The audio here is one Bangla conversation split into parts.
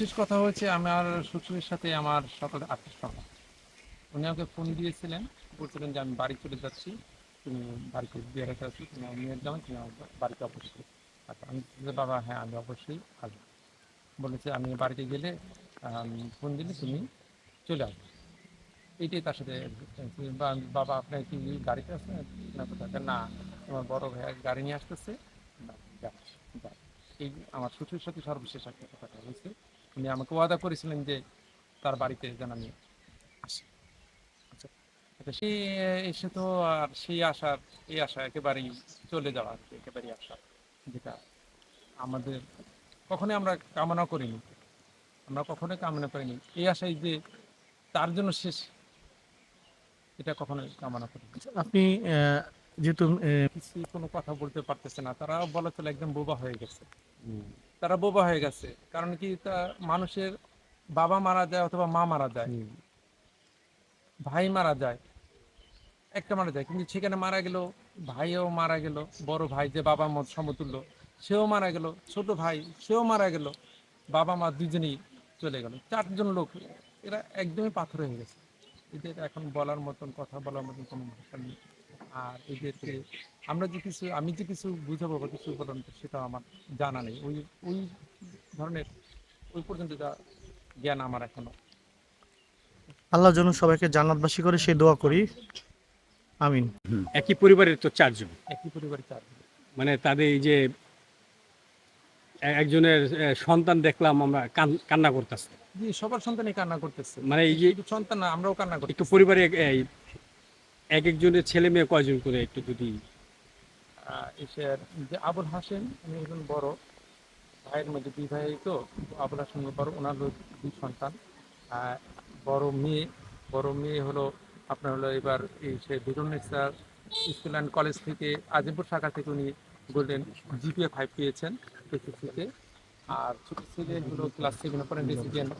শেষ কথা হচ্ছে আমার শ্বশুরের সাথে আমার সকালে আটটার সময়। উনি আমাকে ফোন দিয়েছিলেন, বলছিলেন যে আমি বাড়ি চলে যাচ্ছি, তুমি বাড়িতে বেড়াতে আছি তুমি মেয়ের জামাই, তুমি বাড়িতে অবশ্যই আচ্ছা আমি বাবা হ্যাঁ আমি অবশ্যই আসব। বলেছে, আমি বাড়িতে গেলে ফোন দিলে তুমি চলে আসবে। এইটাই তার সাথে বাবা, আপনার কি গাড়িতে আছে না কোথায়? না তোমার বড় ভাইয়া গাড়ি নিয়ে আসতেছে। এই আমার শ্বশুরের সাথে সর্বশেষ একটা কথা হয়েছে। উনি আমাকে ওয়াদা করেছিলেন যে তার বাড়িতে যেন আমি আসি। আচ্ছা আচ্ছা, সে এসে তো আর সেই আশার এই আশা একেবারেই চলে যাওয়া আর কি, একেবারেই আশা যেটা আমাদের কখনোই আমরা কামনা করিনি। আমরা কখনোই কামনা করিনি। এই আশাই যে তার জন্য শেষ এটা কখনোই কামনা করি আপনি আহ, যেহেতু কিছু কোনো কথা বলতে পারতেছে না তারা বলা চলে একদম বোবা হয়ে গেছে। তারা বোবা হয়ে গেছে। কারণ কি তা মানুষের বাবা মারা যায় অথবা মা মারা যায়। ভাই মারা যায়। একটা মারা যায়। কিন্তু সেখানে মারা গেল ভাইও মারা গেল বড় ভাই যে বাবা মত সমতুল্য সেও মারা গেল ছোট ভাই সেও মারা গেল বাবা মা দুজনেই চলে গেল। চারজন লোক এরা একদমই পাথর হয়ে গেছে। এদের এখন বলার মতন কথা বলার মতন কোনো ভাষা নেই। আর এদেরকে আমরা যে কিছু আমি যে কিছু বুঝাবো বা কিছু বললাম সেটা আমার জানা নেই। ওই ওই ধরনের ওই পর্যন্ত যা জ্ঞান আমার এখনও। আল্লাহ যেন সবাইকে জান্নাতবাসী করে সেই দোয়া করি। আমিন। একই পরিবারের তো চারজন। একই পরিবারে চার মানে তাদের এই যে একজনের সন্তান দেখলাম আমরা কান- কান্না করতেছে। জি সবার সন্তানই কান্না করতেছে। মানে এই যে সন্তান না আমরাও কান্না করি একটু পরিবারে এক- একজনের ছেলে মেয়ে কয়জন করে একটু যদি? যে আবুল হাসেন উনি একজন বড়, ভাইয়ের মধ্যে দুই ভাই, তো আবুল হাসেম বড়, ওনার দুই সন্তান। বড় মেয়ে বড় মেয়ে হলো আপনার হলো এবার এই সে বিরুন্নেসা স্কুল অ্যান্ড কলেজ থেকে, আজিমপুর শাখা থেকে উনি গোল্ডেন জিপিএ ফাইভ পেয়েছেন এসএসসিতে আর ছোট ছেলে হলো ক্লাস সেভেনে পড়েন রেসিডেন্ট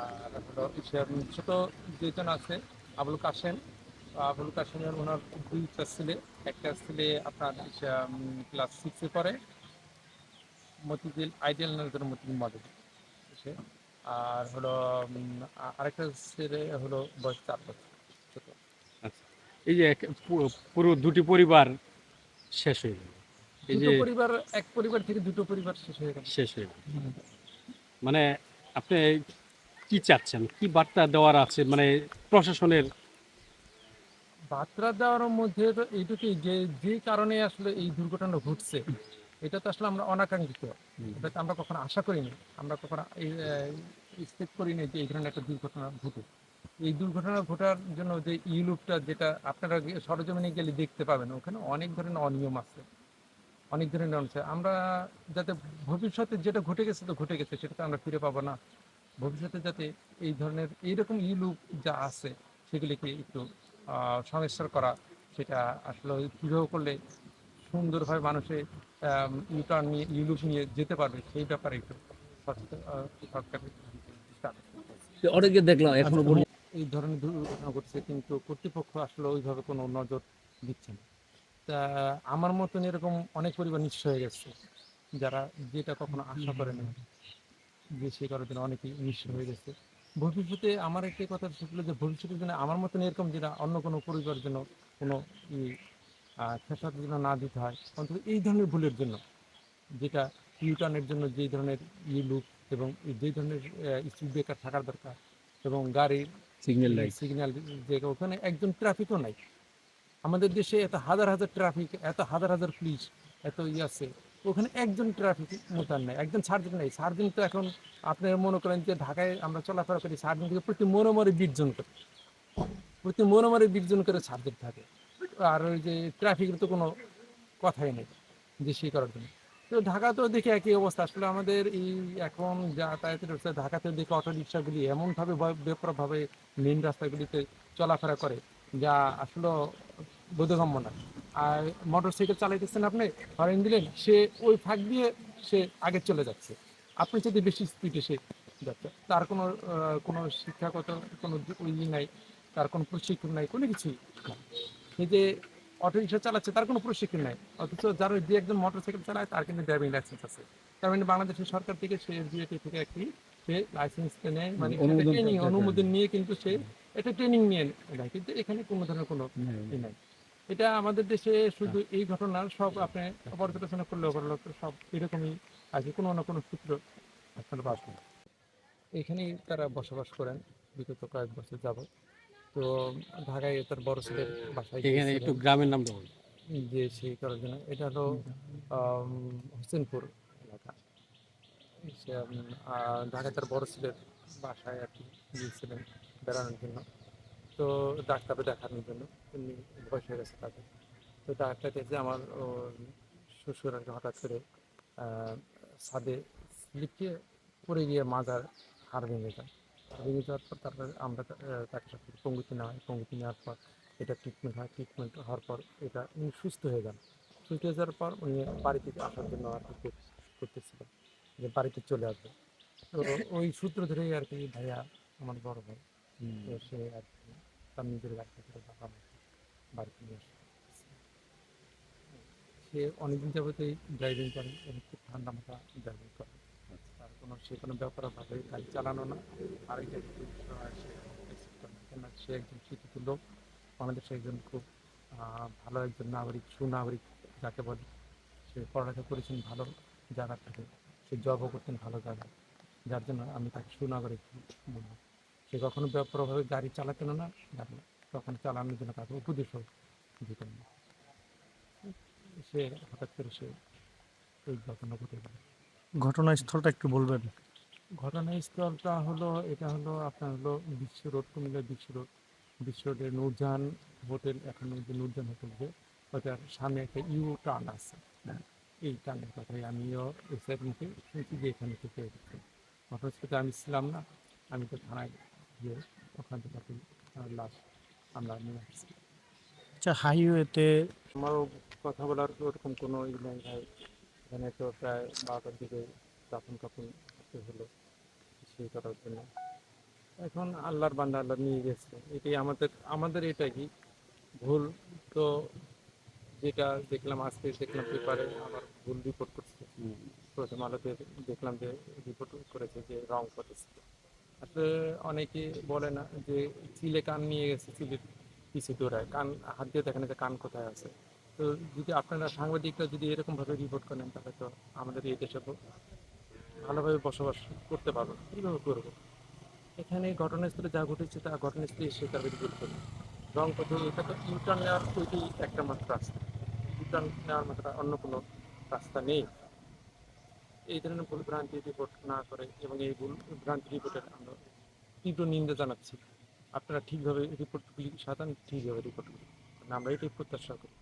আর হলো ছোট যেজন আছে। আবুল কাশেম। আবুল কাশেমের ওনার দুইটা ছেলে। একটা ছেলে আপনার ক্লাস সিক্সে পড়ে। মতিঝিল আইডিয়াল নামের মতিঝিল মডেল সে আর হলো আরেকটা ছেলে হলো বয়স চার বছর। ছোট এই যে পুরো দুটি পরিবার শেষ হয়ে গেল। এই যে পরিবার এক পরিবার থেকে দুটো পরিবার শেষ হয়ে গেল। শেষ হয়ে গেল। মানে আপনি কি চাচ্ছেন? কি বার্তা দেওয়ার আছে? মানে প্রশাসনের বার্তা দেওয়ার মধ্যে তো এইটুকুই যে যে কারণে আসলে এই দুর্ঘটনা ঘটছে এটা তো আসলে আমরা অনাকাঙ্ক্ষিত। এটা আমরা কখনো আশা করিনি। আমরা কখনো এক্সপেক্ট করিনি যে এই ধরনের একটা দুর্ঘটনা ঘটুক। এই দুর্ঘটনা ঘটার জন্য যে ইউলুপটা যেটা আপনারা সরজমিনে গেলে দেখতে পাবেন ওখানে অনেক ধরনের অনিয়ম আছে। অনেক ধরনের অনিয়ম আছে। আমরা যাতে ভবিষ্যতে যেটা ঘটে গেছে তো ঘটে গেছে সেটা তো আমরা ফিরে পাবো না। ভবিষ্যতে যাতে এই ধরনের এইরকম ইউলুপ যা আছে সেগুলিকে একটু সংস্কার করা সেটা আসলে কীভাবে করলে সুন্দরভাবে মানুষে ইউটার্ন নিয়ে ইউলুপ নিয়ে যেতে পারবে সেই ব্যাপারে একটু সচেতন সরকারের। অনেকে দেখলাম এখনও এই ধরনের দুর্ঘটনা ঘটছে কিন্তু কর্তৃপক্ষ আসলে ওইভাবে কোনো নজর দিচ্ছে না। তা আমার মতন এরকম অনেক পরিবার নিঃস্ব হয়ে গেছে যারা যেটা কখনো আশা করে না। যে সে জন্য অনেকেই নিঃস্ব হয়ে গেছে। ভবিষ্যতে আমার একটি কথা ছিল যে ভবিষ্যতের জন্য আমার মতন এরকম যেটা অন্য কোনো পরিবার জন্য কোনো ই খেসার জন্য না দিতে হয় অন্তত এই ধরনের ভুলের জন্য যেটা ইউটার্নের জন্য যেই ধরনের ই লুক এবং যেই ধরনের স্পিড ব্রেকার থাকার দরকার এবং গাড়ির সিগন্যাল লাইট সিগন্যাল যে ওখানে একজন ট্রাফিকও নাই। আমাদের দেশে এত হাজার হাজার ট্রাফিক এত হাজার হাজার পুলিশ এত ই আছে ওখানে একজন ট্রাফিক মোতায়েন নাই, একজন সার্জেন্ট নাই। সার্জেন্ট তো এখন আপনারা মনে করেন যে ঢাকায় আমরা চলাফেরা করি সার্জেন্ট থেকে প্রতি মনে মরে বিশজন করে। প্রতি মনে মরে বিশজন করে সার্জেন্ট থাকে। আর ওই যে ট্রাফিকের তো কোনো কথাই নেই যে করার জন্য। তো ঢাকা তো দেখি একই অবস্থা। আসলে আমাদের এই এখন যাতায়াতের অবস্থা ঢাকাতেও দেখি অটো রিক্সাগুলি এমনভাবে ভয়- মেন রাস্তাগুলিতে চলাফেরা করে, যা আসলে বোধগম্য না। আর মোটর সাইকেল চালাইতেছেন আপনি হরেন দিলেন সে ওই ফাঁক দিয়ে সে আগে চলে যাচ্ছে। আপনি যদি বেশি স্পিডে সে যাচ্ছে তার কোনো কোনো শিক্ষাগত কোনো ওই ই নাই তার কোনো প্রশিক্ষণ নাই কোনো কিছুই। এই যে অটো রিক্সা চালাচ্ছে তার কোনো প্রশিক্ষণ নাই। অথচ যারা যে একজন মোটর সাইকেল চালায় তার কিন্তু ড্রাইভিং লাইসেন্স আছে। তার মানে বাংলাদেশের সরকার থেকে সে এসবিআইটি থেকে একটি সে লাইসেন্স নেয় মানে অনুমোদন ট্রেনিং অনুমোদন নিয়ে কিন্তু সে এটা ট্রেনিং নিয়ে নেয়। কিন্তু এখানে কোনো ধরনের কোনো হ্যাঁ, নাই। এটা আমাদের দেশে শুধু এই ঘটনার সব আপনি পর্যালোচনা করলে সব এরকমই আছে কোনো না কোনো সূত্র আপনার পাবেন এখানেই তারা বসবাস করেন বিগত কয়েক বছর যাব তো ঢাকায় তার বড় ছেলের বাসায় এখানে একটু গ্রামের নাম বলুন। যে সেই করার জন্য এটা হলো হোসেনপুর এলাকা। ঢাকায় তার বড় ছেলের বাসায় আর কি গিয়েছিলেন বেড়ানোর জন্য। তো ডাক্তারে দেখানোর জন্য এমনি বয়স হয়ে গেছে তাদের। তো ডাক্তার কাছে আমার ও, শ্বশুর আর হঠাৎ করে ছাদে স্লিপকে পড়ে গিয়ে মাজার হাড় ভেঙে যায়। ভেঙে যাওয়ার পর তারপরে আমরা তাকে সব পঙ্গুতি নেওয়া হয়। পঙ্গুতি নেওয়ার পর এটা ট্রিটমেন্ট হয়। ট্রিটমেন্ট হওয়ার পর এটা উনি সুস্থ হয়ে যান। সুস্থ হয়ে যাওয়ার পর উনি বাড়িতে আসার জন্য আর কি কর- করতেছিলেন যে বাড়িতে চলে আসবে। তো ওই সূত্র ধরেই আর কি ভাইয়া আমার বড় ভাই সে আর কি তার নিজের গাড়িতে করে বাবা মাকে বাড়িতে নিয়ে আসে। সে অনেকদিন যাবতই ড্রাইভিং করে, এবং খুব ঠান্ডা মাথা ড্রাইভিং করে। তার কোনো, সে কোনো ব্যাপারভাবে গাড়ি চালানো না। আর এটা সে সে একজন শিক্ষিত লোক। বাংলাদেশে একজন খুব ভালো একজন নাগরিক, সুনাগরিক, যাকে বলে। সে পড়ালেখা করেছেন ভালো জায়গা থেকে। সে জবও করতেন ভালো জায়গায়। যার জন্য আমি তাকে সুনাগরিক বলব সে কখনো ব্যাপারভাবে গাড়ি চালাতেন না তখন চালানোর জন্য তাকে উপদেশও দিতেন না সে হঠাৎ করে সে এই ঘটনা ঘটে গেল। ঘটনাস্থলটা একটু বলবেন। ঘটনাস্থলটা হলো এটা হলো আপনার হলো বিশ্ব রোড কুমিল্লা বিশ্ব রোড। বিশ্ব রোডের নূরজাহান হোটেল এখন যে নূরজাহান হোটেল যে ওটার সামনে একটা ইউ টার্ন আছে। এই টার্নের কথাই আমিও এসের মুখে শুনছি যে এখানে থেকে এসেছে। ঘটনাস্থলে আমি ছিলাম না আমি তো থানায় গিয়ে ওখান থেকে তাকে, লাশ আমরা নিয়ে আসছি। আচ্ছা হাইওয়েতে আমারও কথা বলার ওরকম কোনো ই নাই ভাই। এখানে তো প্রায় বারোটার দিকে দাফন কাপন করতে হলো সেই করার জন্য। এখন আল্লাহর বান্দা আল্লাহ নিয়ে গেছে। এটাই আমাদের আমাদের এটা কি? ভুল তো যেটা দেখলাম আজকে দেখলাম পেপারে আমার ভুল রিপোর্ট করছে। প্রথম আলোতে দেখলাম যে রিপোর্ট করেছে যে রং করেছে। অনেকে বলে না যে চিলে কান নিয়ে গেছে চিলের পিছিয়ে দৌড়ায়। কান, হাত দিয়ে দেখেন যে কান কোথায় আছে। তো যদি আপনারা সাংবাদিকরা যদি এরকম ভাবে রিপোর্ট করেন, তাহলে তো আমাদের এই দেশে ভালোভাবে বসবাস করতে পারব। কীভাবে করব? এখানে ঘটনাস্থলে যা ঘটেছে, তা ঘটনাস্থলে এসে তার রিপোর্ট করবে রং পথে এটা তো ইউটার্ন নেওয়ার ওইটাই একটা মাত্র রাস্তা। ইউটার্ন নেওয়ার মাত্র অন্য কোনো রাস্তা নেই। এই ধরনের ভ্রান্তি রিপোর্ট না করে এবং এই ভুল ভ্রান্তি রিপোর্টের আমরা তীব্র নিন্দা জানাচ্ছি। আপনারা ঠিকভাবে রিপোর্টগুলি সাধারণ ঠিকভাবে রিপোর্ট করুন আমরা এটাই প্রত্যাশা করি।